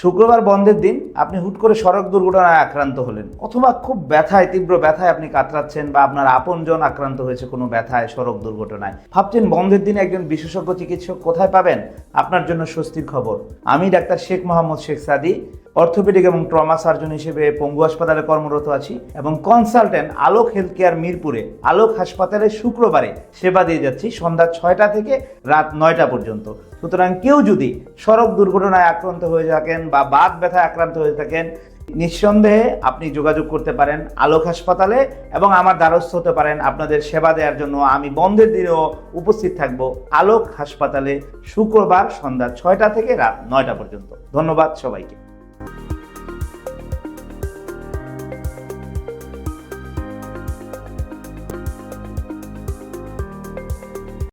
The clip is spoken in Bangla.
শুক্রবার বন্ধের দিন আপনি হুট করে সড়ক দুর্ঘটনায় আক্রান্ত হলেন, অথবা খুব ব্যথায়, তীব্র ব্যথায় আপনি কাতরাচ্ছেন বা আপনার আপনজন আক্রান্ত হয়েছে কোনো ব্যথায় সড়ক দুর্ঘটনায়। ভাবছেন বন্ধের দিনে একজন বিশেষজ্ঞ চিকিৎসক কোথায় পাবেন? আপনার জন্য স্বস্তির খবর। আমি ডাক্তার শেখ মোহাম্মদ শেখ সাদি, অর্থোপেডিক এবং ট্রমা সার্জন হিসেবে পঙ্গু হাসপাতালে কর্মরত আছি এবং কনসালটেন্ট আলোক হেলথ কেয়ার মিরপুরে আলোক হাসপাতালে শুক্রবারে সেবা দিয়ে যাচ্ছি সন্ধ্যা ছয়টা থেকে রাত নয়টা পর্যন্ত। সুতরাং কেউ যদি সড়ক দুর্ঘটনায় আক্রান্ত হয়ে থাকেন বা বাত ব্যথায় আক্রান্ত হয়ে থাকেন, নিঃসন্দেহে আপনি যোগাযোগ করতে পারেন আলোক হাসপাতালে এবং আমার দ্বারস্থ হতে পারেন আপনাদের সেবা দেওয়ার জন্য। আমি বন্ধের দিনেও উপস্থিত থাকব আলোক হাসপাতালে শুক্রবার সন্ধ্যা ছয়টা থেকে রাত নয়টা পর্যন্ত। ধন্যবাদ সবাইকে।